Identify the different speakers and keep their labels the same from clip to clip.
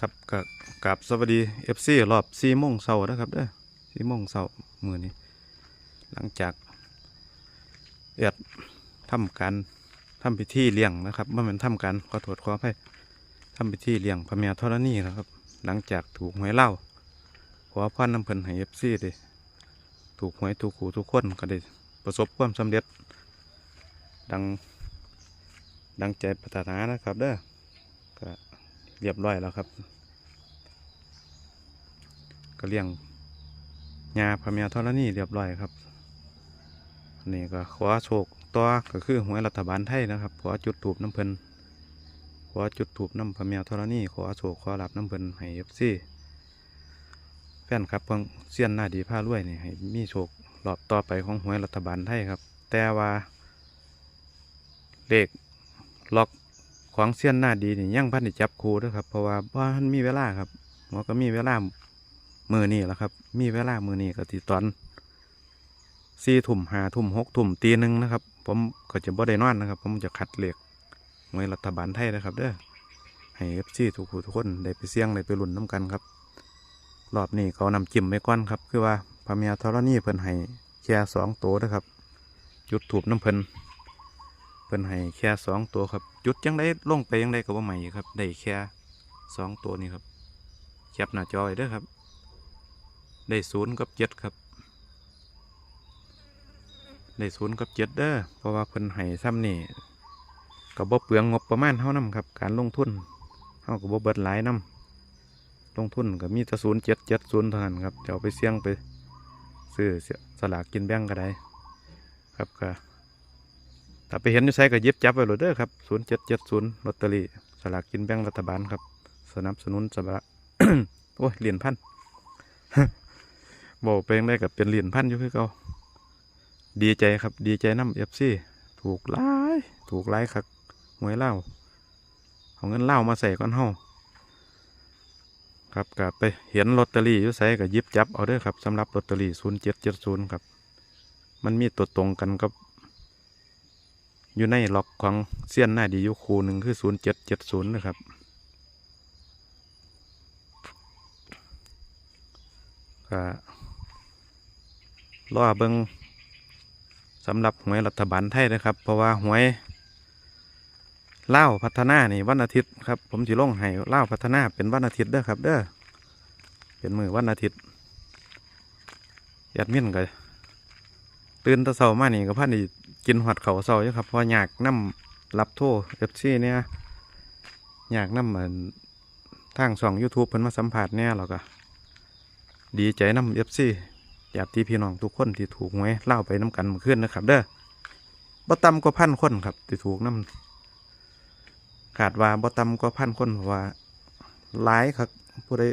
Speaker 1: ครับกับกับสวัสดีเอฟซีรอบสี่โมงเช้านะครับเด้อสี่โมงเช้ามือนี้ หลังจากเอ็ดทำการทำพิธีเลี้ยงนะครับเมื่อมันทำการขอโทษขออภัยทำพิธีเลี้ยงพระแม่ธรณีนะครับ หลังจากถูกหวยเล่าขอพรน้ำเพิ่นให้เอฟซีเลยถูกหวยถูกขู่ทุกคนก็ได้ประสบความสำเร็จ ดังดังใจปรารถนานะครับเด้อก็ เรียบร้อยแล้วครับ ก็เลี้ยงยาพระเมียธรณีเรียบร้อยครับนี่ก็ขอโชคต่อก็คือหวยรัฐบาลไทยนะครับขอจุดถูบน้ำเพลินขอจุดถูบน้ำพระเมียธรณีขอโชคขอรับน้ำเพลินให้เอฟซีแฟนครับเพิ่งเสี้ยนหน้าดีผ้ารวยนี่ให้มีโชครอบต่อไปของหวยรัฐบาลไทยครับ แต่ว่าเลขล็อก ของเสี้ยนหน้าดีนี่ยังพันได้จับครูด้วยครับ เพราะว่าบ้านมีเวลาครับหมอก็มีเวลามือนี่แหละครับ มีเวลามือนี่ก็ติตอนสี่ทุ่มห้าทุ่มหกทุ่มตีหนึ่งนะครับ ผมก็จะบ่ได้นอนนะครับ ผมจะคัดเหล็กหน่วยรัฐบาลไทยนะครับเด้อให้เอฟซีทุกผู้ทุกคนได้ไปเสี่ยงได้ไปลุ้นน้ำกันครับ รอบนี้เขานำจิ้มไปก้อนครับ คือว่าพระเมียธรณีเพิ่นให้แค่สองตัวนะครับ จุดถูบน้ำเพิ่น เพิ่นให้แค่สองตัวครับ จุดยังได้ลงไปยังได้ก็ว่าใหม่ครับ ได้แค่สองตัวนี้ครับแคปหน้าจอไว้ด้อครับ ได้ศูนย์กับเจ็ดครับ ได้ศูนย์กับเจ็ดเด้อเพราะว่าเพิ่นให้ซ้ำนี่ก็บ่เปลืองงบประมาณเท่านํครับ การลงทุนเท่ากับบ่เบิดหลายนํลงทุนก็มีแต่ศูนย์เจ็ดเจ็ดศูนย์เท่านั้นครับจะเอาไปเสี่ยงไปซื้อสลากกินแบ่งก็ได้ครับก็ ถ้าไปเห็นอยู่ไสก็ยิบจับไว้เลยเด้อครับศูนย์เจ็ดเจ็ดศูนย์ลอตเตอรี่สลากกินแบ่งรัฐบาลครับ สนับสนุนสบะโอ้ยเหรียญพันบอกไปยังได้กับเป็นเหรียญพันอยู่คือเก่าดีใจครับดีใจน้ำเอฟซีถูกหลายถูกหลายครับหวยเล่าเอาเงินเล่ามาใส่ก้อนเฮาครับกับไปเห็นลอตเตอรี่อยู่ใส่กับยิบจับเอาเด้อครับสำหรับลอตเตอรี่ศูนย์เจ็ดเจ็ดศูนย์ครับ มันมีตัวตรงกันกับ อยู่ในล็อกของเสี้ยนหน้าดียูคูหนึ่งคือศูนย์เจ็ดเจ็ดศูนย์นะครับ ก็รอเบิงสำหรับหวยรัฐบาลไทยนะครับ เพราะว่าหวยเล่าพัฒนานี่วันอาทิตย์ครับ ผมจะลงให้เล่าพัฒนาเป็นวันอาทิตย์เด้อครับ เด้อเป็นมือวันอาทิตย์แอดมินก็ตื่นตะเสามานี่ก็พันนี่ กินหอดเขาวเสาอยู่ครับเพราะอยากน้ำรับโทษเอฟซีเนี่ยอยากน้ำเหมือนทางช่อง YouTube เพิ่นมาสัมผัสเนี่ยหรอกอะดีใจน้ำเอฟซีอยากที่พี่น้องทุกคนที่ถูกหวยเล่าไปน้ำกันเมื่อคืนนะครับ เด้อบ่ต่ำกว่าพันคนครับที่ถูกน้ำขาดว่าบ่ต่ำกว่าพันคนเพราะว่าหลายครับผู้ใด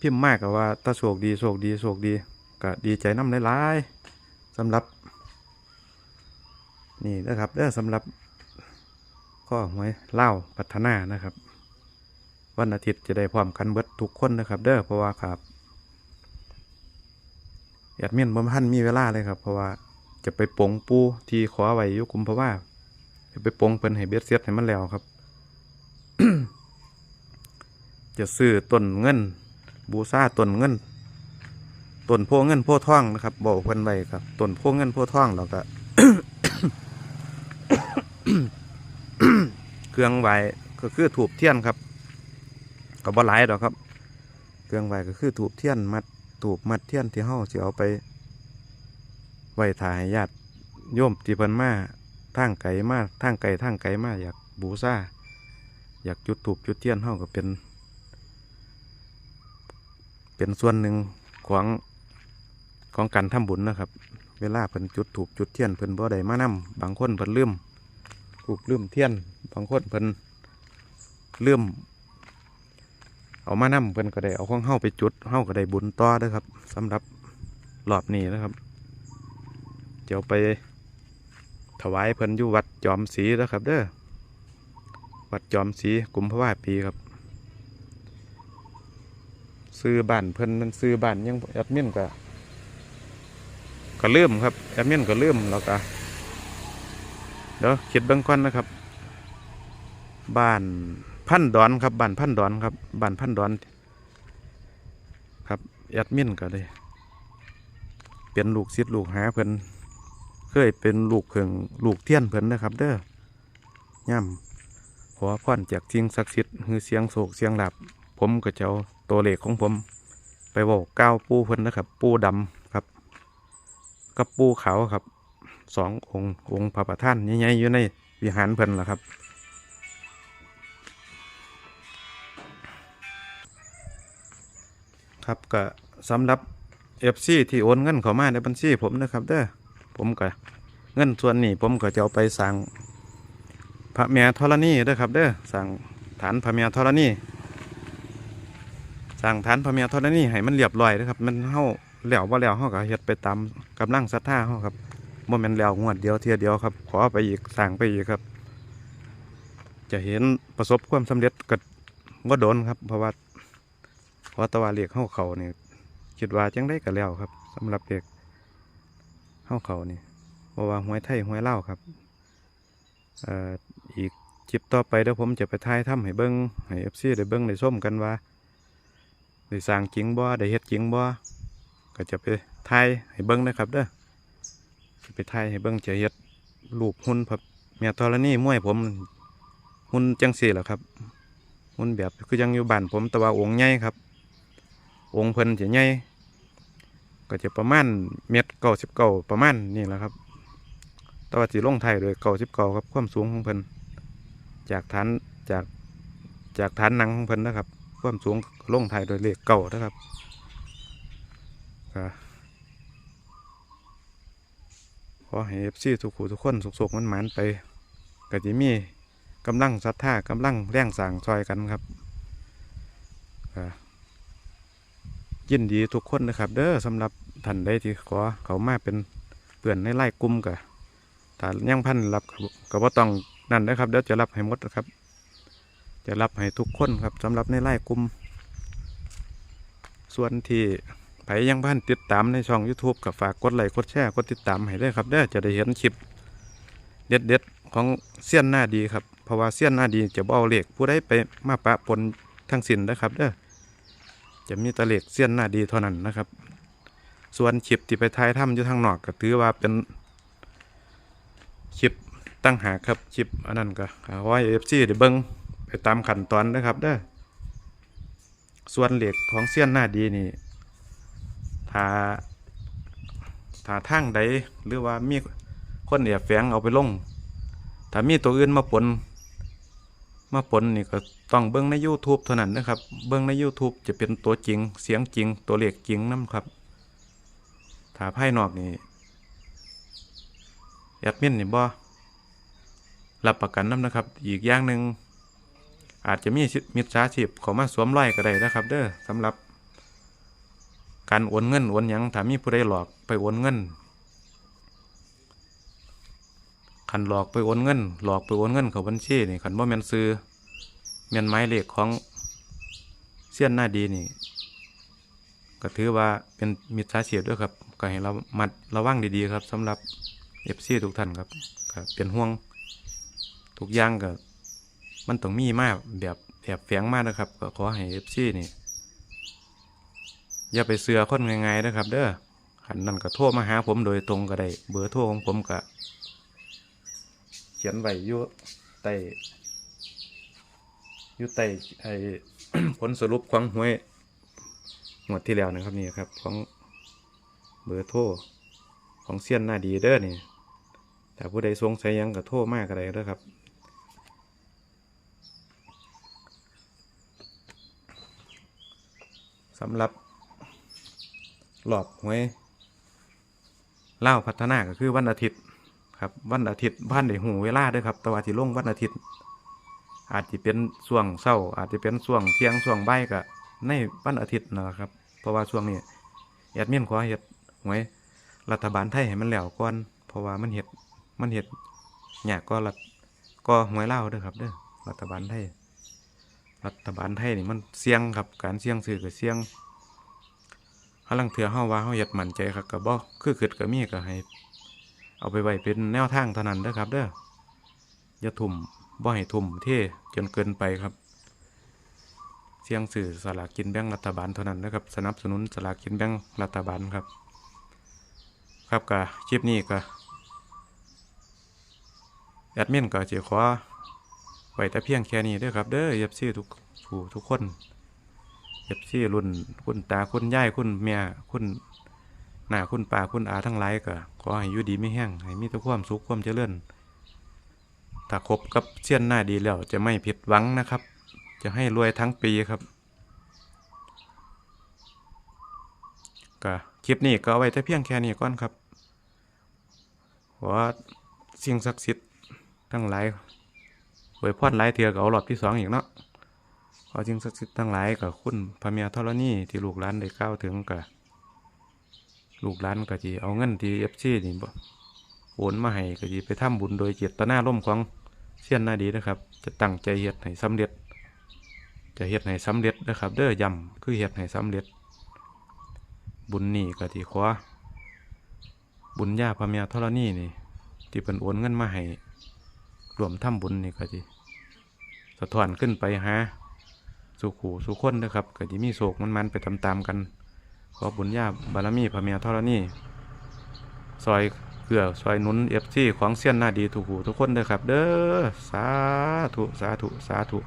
Speaker 1: พิมพ์มากกับว่าถ้าโชคดีโชคดีโชคดีก็ดีใจน้ำหลายๆสำหรับ นี่นะครับเด้อสำหรับข้อหวยเล่าพัฒนานะครับ วันอาทิตย์จะได้พร้อมกันเบิดทุกคนนะครับ เด้อเพราะว่าครับแอดมินบ่ทันมีเวลาเลยครับ เพราะว่าจะไปปงปูที่ขอไว้ยุคุมเพราะว่าจะไปปงเพิ่นให้เบ็ดเสียดให้มันแล้วครับ จะซื้อต้นเงิน บูซาต้นเงินต้นโพเงินโพท่องนะครับ บอกเพิ่นไว้ครับต้นโพเงินโพท่องแล้วก็ เครื่องไหวก็คือถูบเทียนครับก็บ่หลายดอกครับ เครื่องไหวก็คือถูบเทียนมัดถูบมัดเทียนที่เฮาสิเอาไปไหว้ถ่ายญาติโยมที่เพิ่นมาทางไกลมาทางไกลทางไกลมาอยากบูชาอยากจุดถูบจุดเทียนเฮาก็เป็น เป็นส่วนหนึ่งของของการทำบุญนะครับ เวลาเพิ่นจุดถูบจุดเทียนเพิ่นบ่ได้มานํบางคนเพิ่นลืม ถูกลืมเทียนบางคนเพิ่นลืมเอามานำเพิ่นก็ได้เอาของเฮาไปจุดเฮาก็ได้บุญต่อเด้อครับสำหรับรอบนี้นะครับเดี๋ยวไปถวายเพิ่นอยู่วัดจอมศรีแล้วครับ เด้อวัดจอมศรีกุมภาวะปีครับ ซื้อบ้านเพิ่นมันซื้อบ้านยังแอดมินก็ก็เริ่มครับแอดมินก็เริ่มแล้วก็ เดี๋ยวคิดเบื้องก่อนนะครับ บ้านพันดอนครับบ้านพันดอนครับบ้านพันดอน ครับแอดมินก็เลยเป็นลูกศิษย์ลูกหาเพิ่นเคยเป็นลูกเพิงลูกเทียนเพิ่นนะครับ เด้อย่ำขอพรจากสิ่งศักดิ์สิทธิ์คือเสียงโศกเสียงหลับ ผมก็จะเอาตัวเลขของผม ไปบอกก้าวปูเพิ่นนะครับ ปูดำครับ กับปูขาวครับ สององค์องค์พระประธานใหญ่ๆอยู่ในวิหารเพิ่นล่ะครับ ครับก็สำหรับ FC ที่โอนเงินเข้ามาในบัญชีผมนะครับเด้อผมก็เงินส่วนนี้ผมก็จะเอาไปสั่งพระเมียธรณีเด้อครับเด้อสั่งฐานพระเมียธรณีสั่งฐานพระเมียธรณีให้มันเรียบร้อยนะครับ มันเฮาแล้วบ่แล้วเฮาก็เฮ็ดไปตามกำลังศรัทธาเฮาครับ บ่แม่นแล้วงวดเดียวเทียเดียวครับ ขอไปอีกสั่งไปอีกครับ จะเห็นประสบความสำเร็จก็บ่โดนครับ เพราะว่าเพราะตะวันเรียกเฮาเขานี่คิดว่าจังได้กันแล้วครับสำหรับเด็กเข้าเขานี่เพราะว่าหวยไทยหวยเล่าครับอีกจิบต่อไปเดี๋ยวผมจะไปทายถ้ำให้เบิ้งให้เอฟซีได้เบิ้งได้ส้มกันว่าได้สร้างจริงบ่ได้เฮ็ดจริงบ่ก็จะไปทายให้เบิ้งนะครับเด้อ ไปทายให้เบิ้งจะเฮ็ดรูปหุ่นพระเมียธรณีมวยผมหุ่นจังสี่แหละครับหุ่นแบบคือยังอยู่บ้านผมแต่ว่าองค์ใหญ่ครับ องค์เพิ่นจะใหญ่ก็จะประมาณเมตรเก้าสิบเก้าประมาณนี่แหละครับแต่ว่าสีลงไทยโดยเก้าสิบเก้าครับความสูงของเพิ่นจากฐานจากจากฐานหนังของเพิ่นนะครับ ความสูงลงไทยโดยเลขเก้านะครับก็ข อให้เอฟซีทุกคู่ทุกคนสุขๆมันหมานไปก็จะมีกำลังศรัทธากำลังแรงสั่งซอยกันครับยินดีทุกคนนะครับ เด้อสำหรับท่านใดที่ขอเขามาเป็นเพื่อนในไล่กลุ่มกับถ้ายังพันรับก็ก็บ่ต้องนั่นนะครับเดี๋ยวจะรับให้หมดนะครับ จะรับให้ทุกคนครับสำหรับในไล่กลุ่มส่วนที่ ไผยังพันติดตามในช่อง YouTube กับฝากกดไลค์กดแชร์กดติดตามให้ได้ครับเด้อจะได้เห็นคลิป เด็ดๆของเสี้ยนหน้าดีครับเพราะว่าเสี้ยนหน้าดีจะบ่เอาเลขผู้ใดไปมาปะปนทั้งสิ้นนะครับเด้อจะมีตะเหล็กเสี้ยนหน้าดีเท่านั้นนะครับ ส่วนคลิปที่ไปถ่ายถ้ำอยู่ทางนอกก็ถือว่าเป็นคลิปตั้งหากครับคลิปอันนั้นก็ขอให้เอฟซีได้เบิ้งไปตามขั้นตอนนะครับเด้อส่วนเหล็กของเสี้ยนหน้าดีนี่ ถ้าถ้าทางใดหรือว่ามีคนแอบแฝงเอาไปลง ถ้ามีตัวอื่นมาปนมาปนนี่ก็ต้องเบิ้งใน YouTube เท่านั้นนะครับ เบิ้งใน YouTube จะเป็นตัวจริง เสียงจริง ตัวเลขจริงนํครับ ถ้าภายนอกนี่แอดมินนี่บ่รับประกันนํนนะครับ อีกอย่างหนึ่งอาจจะมีมิจฉาชีพเข้ามาสวมรอยก็ได้นะครับ เด้อสำหรับ การโอนเงินโอนหยังถ้ามีผู้ใดหลอกไปโอนเงินคันหลอกไปโอนเงิน หลอกไปโอนเงินเขาบัญชีนี่คันว่าแมนซื้อแมนไม้เลขของเสี้ยนหน้าดีนี่ ก็ถือว่าเป็นมิจฉาชีพด้วยครับก็ให้เรามัดระวังดีๆครับสำหรับเอฟซีทุกท่านครับก็เป็นห่วงทุกอย่างก็มันต้องมีมากแบบแอบแฝงมากนะครับ ก็ขอให้เอฟซีนี่ อย่าไปเสือคนง่ายๆนะครับ เด้อขันนั่นก็โทรมาหาผมโดยตรงก็ได้ เบอร์โทรของผมก็เขียนไว้อยู่ใต้อยู่ใต้ไอ้ผลสรุปของหวยหมดที่แล้วนะครับนี่ครับ ของเบอร์โทรของเซียนหน้าดีเด้อนี่แต่ผู้ใดสงสัยยังก็โทรมากอะไรเด้อครับสำหรับ หลอบหวยเล่าพัฒนาก็คือวันอาทิตย์ครับ วันอาทิตย์บ้านได้หูเวลาด้วยครับ แต่ว่าที่ลงวันอาทิตย์ อาจจะเป็นช่วงเช้า อาจจะเป็นช่วงเที่ยงช่วงบ่ายก็ในวันอาทิตย์นะครับ เพราะว่าช่วงนี้แอดมินขอเฮ็ดหวยรัฐบาลไทยให้มันแล้วก่อนเพราะว่ามันเฮ็ดมันเฮ็ดยากก็รัฐก็หวยเล่าด้อครับเด้อรัฐบาลไทยรัฐบาลไทยนี่มันเสี่ยงครับการเสี่ยงซื้อก็เสี่ยง หาลังเถื่อเฮาว่าเฮาเฮ็ดมั่นใจครับก็บ่คือคิดก็มีก็ให้ เอาไปไว้เป็นแนวทางเท่านั้นเด้อครับ เด้ออย่าทุ่มบ่ให้ทุ่มเทจนเกินไปครับ เสียงสื่อสลากกินแบ่งรัฐบาลเท่านั้นนะครับ สนับสนุนสลากกินแบ่งรัฐบาลครับ ครับกะคลิปนี้ก็แอดมินก็จะขอไว้แต่เพียงแค่นี้เด้อครับ เด้อเอฟซีทุกผู้ทุกคน เอฟซีรุ่นคุณตาคุณยายคุณเมียคุณหน้าคุณป้าคุณอาทั้งหลายก็ขอให้อยู่ดีไม่แห้งให้มีแต่ความสุขความเจริญถ้าคบกับเสี้ยนหน้าดีแล้วจะไม่ผิดหวังนะครับ จะให้รวยทั้งปีครับก็คลิปนี้ก็ไว้แต่เพียงแค่นี้ก่อนครับขอสิ่งศักดิ์สิทธิ์ทั้งหลายไว้พอดหลายเถื่อก็เอารอบที่สองอีกเนาะ ขอสิ่งศักดิ์สิทธิ์ทั้งหลายกับคุณพระเมียธรณีที่ลูกหลานได้กล่าวถึงกับลูกหลานก็จีเอาเงินที่เอฟซีนี่บ่โอนมาให้ก็จีไปทำบุญโดยเจตนาร่มของเสี้ยนนาดีนะครับ จะตั้งใจเฮ็ดให้สำเร็จ จะเฮ็ดให้สำเร็จนะครับ เด้อย้ำคือเฮ็ดให้สำเร็จ บุญนี่ก็ที่ขอบุญญาพระเมียธรณีนี่ ที่เป็นโอนเงินมาให้รวมทำบุญนี่ก็ที่สะท้อนขึ้นไปหา สุขูสุขคนนะครับเกิดที่มีโศกมันมันๆไปตามๆกัน ขอบุญญาบารมีพระเมียทรณีซอยเกลือซอยนุนเอฟซีของเสี้ยนหน้าดีทุกหูทุกคนเลยครับ เด้อสาธุสาธุสาธุ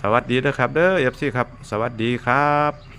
Speaker 1: สวัสดีนะครับ เด้อเอฟซีครับ สวัสดีครับ